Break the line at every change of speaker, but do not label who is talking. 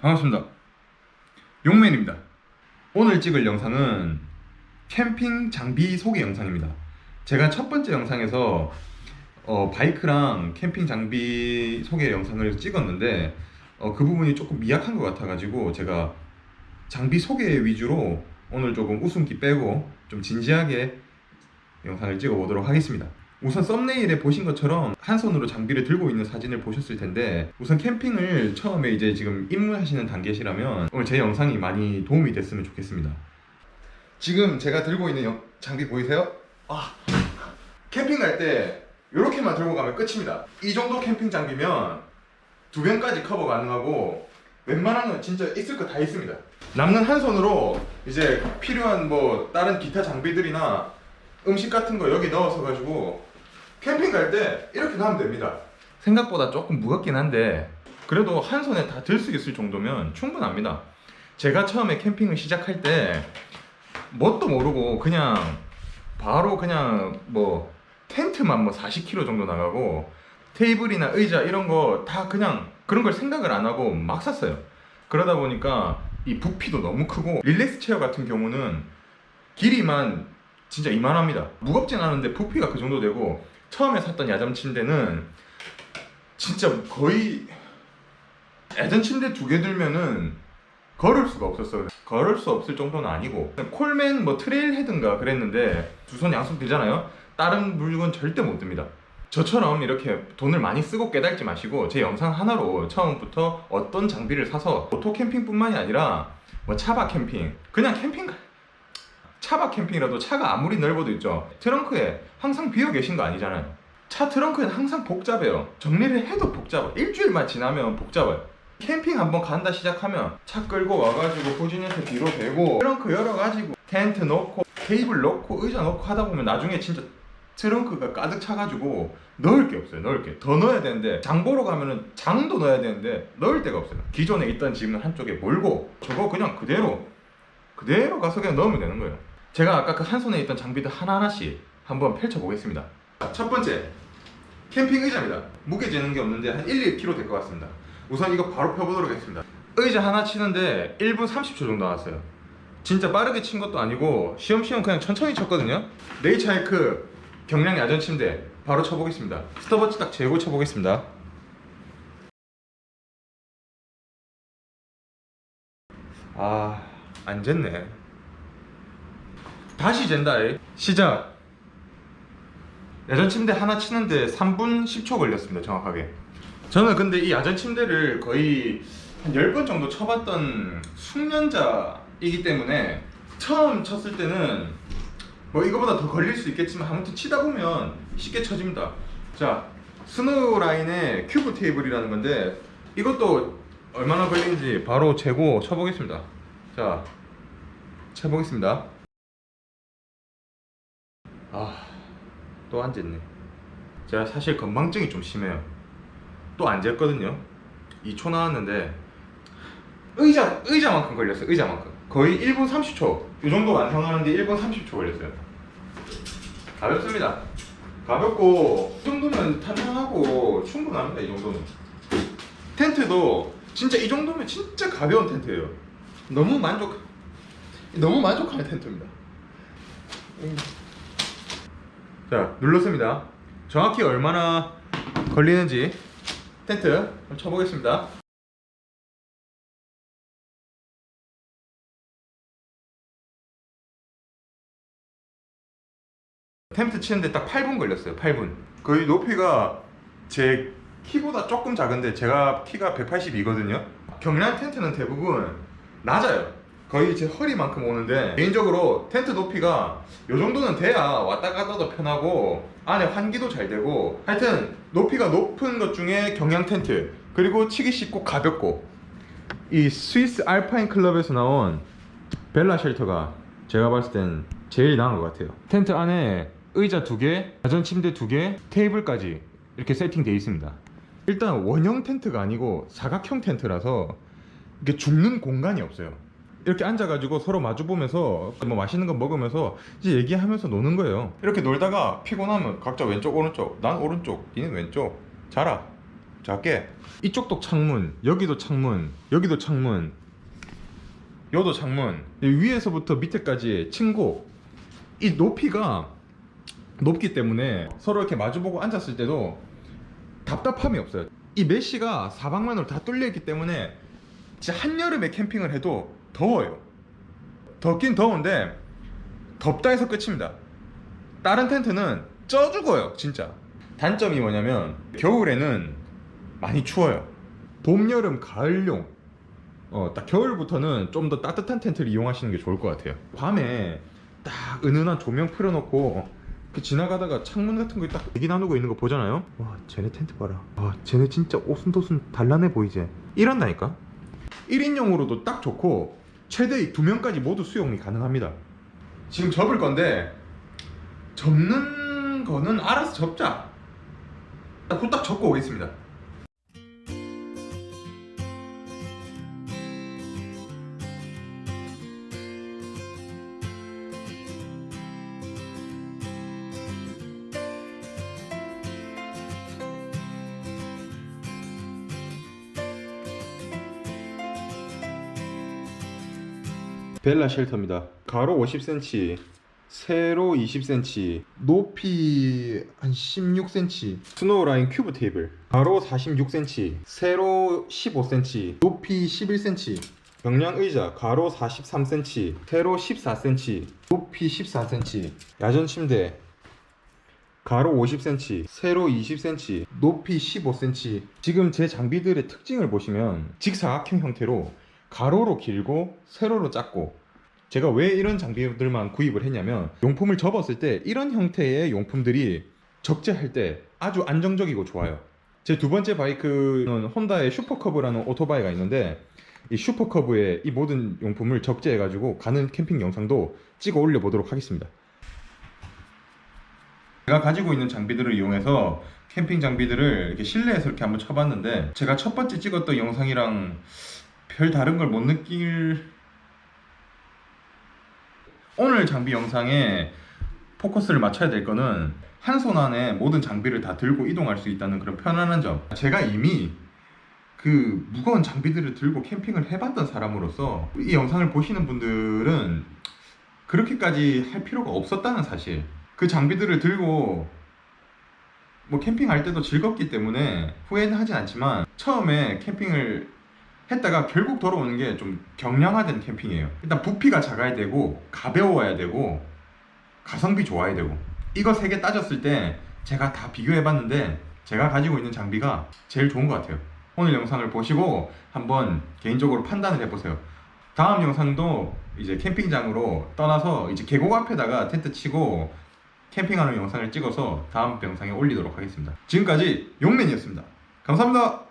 반갑습니다. 용맨입니다. 오늘 찍을 영상은 캠핑 장비 소개 영상입니다. 제가 첫 번째 영상에서 어, 바이크랑 캠핑 장비 소개 영상을 찍었는데 어, 그 부분이 조금 미약한 것 같아가지고 제가 장비 소개 위주로 오늘 조금 웃음기 빼고 좀 진지하게 영상을 찍어 보도록 하겠습니다. 우선 썸네일에 보신 것처럼 한 손으로 장비를 들고 있는 사진을 보셨을 텐데 우선 캠핑을 처음에 이제 지금 입문하시는 단계시라면 오늘 제 영상이 많이 도움이 됐으면 좋겠습니다. 지금 제가 들고 있는 영- 장비 보이세요? 아 캠핑 갈 때 이렇게만 들고 가면 끝입니다. 이 정도 캠핑 장비면 두 병까지 커버 가능하고 웬만한 건 진짜 있을 거 다 있습니다. 남는 한 손으로 이제 필요한 뭐 다른 기타 장비들이나 음식 같은 거 여기 넣어서 가지고 캠핑 갈 때 이렇게 가면 됩니다. 생각보다 조금 무겁긴 한데 그래도 한 손에 다 들 수 있을 정도면 충분합니다. 제가 처음에 캠핑을 시작할 때 뭣도 모르고 그냥 바로 그냥 뭐 텐트만 뭐 40kg 정도 나가고 테이블이나 의자 이런 거 다 그냥 그런 걸 생각을 안 하고 막 샀어요. 그러다 보니까 이 부피도 너무 크고 릴렉스 체어 같은 경우는 길이만 진짜 이만합니다. 무겁진 않은데 부피가 그 정도 되고 처음에 샀던 야잠 침대는 진짜 거의 야잠 침대 두 개 들면은 걸을 수가 없었어요. 걸을 수 없을 정도는 아니고 콜맨 뭐 트레일 헤드인가 그랬는데 두 손 양손 들잖아요. 다른 물건 절대 못 듭니다. 저처럼 이렇게 돈을 많이 쓰고 깨달지 마시고 제 영상 하나로 처음부터 어떤 장비를 사서 오토 캠핑뿐만이 아니라 뭐 차박 캠핑 그냥 캠핑 가- 차박 캠핑이라도 차가 아무리 넓어도 있죠 트렁크에 항상 비어 계신 거 아니잖아요 차 트렁크에는 항상 복잡해요 정리를 해도 복잡해 일주일만 지나면 복잡해요 캠핑 한번 간다 시작하면 차 끌고 와가지고 후진해서 뒤로 대고 트렁크 열어가지고 텐트 놓고 테이블 놓고 의자 놓고 하다 보면 나중에 진짜 트렁크가 가득 차가지고 넣을 게 없어요. 넣을 게 더 넣어야 되는데 장 보러 가면은 장도 넣어야 되는데 넣을 데가 없어요. 기존에 있던 짐은 한쪽에 몰고 저거 그냥 그대로 그대로 가서 그냥 넣으면 되는 거예요. 제가 아까 그 한 손에 있던 장비들 하나 하나씩 한번 펼쳐 보겠습니다. 첫 번째 캠핑 의자입니다. 무게 재는 게 없는데 한 1, 2kg 될 것 같습니다. 우선 이거 바로 펴보도록 하겠습니다. 의자 하나 치는데 1분 30초 정도 나왔어요. 진짜 빠르게 친 것도 아니고 시험시험 그냥 천천히 쳤거든요. 네이처 하이크 경량 야전 침대 바로 쳐보겠습니다. 스톱워치 딱 재고 쳐보겠습니다. 아, 안 쟀네. 다시. 이. 시작. 야전 침대 하나 치는데 3분 10초 걸렸습니다. 정확하게. 저는 근데 이 야전 침대를 거의 한 10번 정도 쳐봤던 숙련자이기 때문에 처음 쳤을 때는 뭐 이거보다 더 걸릴 수 있겠지만 아무튼 치다 보면 쉽게 쳐집니다. 자, 스노우 라인의 큐브 테이블이라는 건데 이것도 얼마나 걸리는지 바로 재고 쳐보겠습니다. 자, 쳐보겠습니다. 아, 또안 쟀네. 제가 사실 건망증이 좀 심해요. 또안 쟀거든요. 2초 나왔는데 의자 의자만큼 걸렸어요. 의자만큼 거의 1분 30초. 이 정도 완성하는데 1분 30초 걸렸어요. 가볍습니다. 가볍고 이 정도면 탄탄하고 충분합니다. 이 정도면. 텐트도 진짜 이 정도면 진짜 가벼운 텐트예요. 너무 만족 너무 만족하는 텐트입니다. 음. 자 눌렀습니다. 정확히 얼마나 걸리는지 텐트 쳐보겠습니다. 텐트 치는데 딱 8분 걸렸어요. 8분. 거의 높이가 제 키보다 조금 작은데 제가 키가 182거든요. 경량 텐트는 대부분 낮아요. 거의 제 허리만큼 오는데 개인적으로 텐트 높이가 요 정도는 돼야 왔다 갔다도 편하고 안에 환기도 잘 되고 하여튼 높이가 높은 것 중에 경량 텐트 그리고 치기 쉽고 가볍고 이 스위스 알파인 클럽에서 나온 벨라 쉘터가 제가 봤을 땐 제일 나은 것 같아요. 텐트 안에 의자 두 개, 가전 침대 두 개, 테이블까지 이렇게 세팅되어 있습니다. 일단 원형 텐트가 아니고 사각형 텐트라서 이게 죽는 공간이 없어요. 이렇게 앉아가지고 서로 마주 보면서 뭐 맛있는 거 먹으면서 이제 얘기하면서 노는 거예요. 이렇게 놀다가 피곤하면 각자 왼쪽 오른쪽, 난 오른쪽, 니는 왼쪽, 자라. 작게. 이쪽도 창문 여기도 창문 여기도 창문 여도 창문. 이 위에서부터 밑에까지 층고 이 높이가 높기 때문에 서로 이렇게 마주보고 앉았을 때도 답답함이 없어요. 이 메시가 사방면으로 다 뚫려 있기 때문에 진짜 한여름에 캠핑을 해도 더워요. 덥긴 더운데 덥다 해서 끝입니다. 다른 텐트는 쪄 죽어요 진짜. 단점이 뭐냐면 겨울에는 많이 추워요. 봄, 여름, 가을용. 어, 딱 겨울부터는 좀 더 따뜻한 텐트를 이용하시는 게 좋을 것 같아요. 밤에 딱 은은한 조명 풀어놓고 그 지나가다가 창문 같은 거딱 얘기 나누고 있는 거 보잖아요? 와 쟤네 텐트 봐라. 와 쟤네 진짜 오순도순 단란해 보이지? 이런다니까? 1인용으로도 딱 좋고 최대 2명까지 모두 수용이 가능합니다. 지금 접을 건데 접는 거는 알아서 접자. 후딱 접고 오겠습니다 벨라 쉘터입니다. 가로 50cm, 세로 20cm, 높이 한 16cm. 스노우 라인 큐브 테이블. 가로 46cm, 세로 15cm, 높이 11cm. 경량 의자 가로 43cm, 세로 14cm, 높이 14cm. 야전 침대 가로 50cm, 세로 20cm, 높이 15cm. 지금 제 장비들의 특징을 보시면 직사각형 형태로 가로로 길고 세로로 짧고 제가 왜 이런 장비들만 구입을 했냐면 용품을 접었을 때 이런 형태의 용품들이 적재할 때 아주 안정적이고 좋아요. 제 두 번째 바이크는 혼다의 슈퍼커브라는 오토바이가 있는데 이 슈퍼커브의 이 모든 용품을 적재해 가지고 가는 캠핑 영상도 찍어 올려 보도록 하겠습니다. 제가 가지고 있는 장비들을 이용해서 캠핑 장비들을 이렇게 실내에서 이렇게 한번 쳐봤는데 제가 첫 번째 찍었던 영상이랑 별 다른 걸 못 느낄 오늘 장비 영상에 포커스를 맞춰야 될 거는 한 손 안에 모든 장비를 다 들고 이동할 수 있다는 그런 편안한 점. 제가 이미 그 무거운 장비들을 들고 캠핑을 해봤던 사람으로서 이 영상을 보시는 분들은 그렇게까지 할 필요가 없었다는 사실. 그 장비들을 들고 뭐 캠핑할 때도 즐겁기 때문에 후회는 하진 않지만 처음에 캠핑을 했다가 결국 돌아오는 게 좀 경량화된 캠핑이에요. 일단 부피가 작아야 되고 가벼워야 되고 가성비 좋아야 되고 이거 세 개 따졌을 때 제가 다 비교해 봤는데 제가 가지고 있는 장비가 제일 좋은 것 같아요. 오늘 영상을 보시고 한번 개인적으로 판단을 해보세요. 다음 영상도 이제 캠핑장으로 떠나서 이제 계곡 앞에다가 텐트 치고 캠핑하는 영상을 찍어서 다음 영상에 올리도록 하겠습니다. 지금까지 용맨이었습니다. 감사합니다.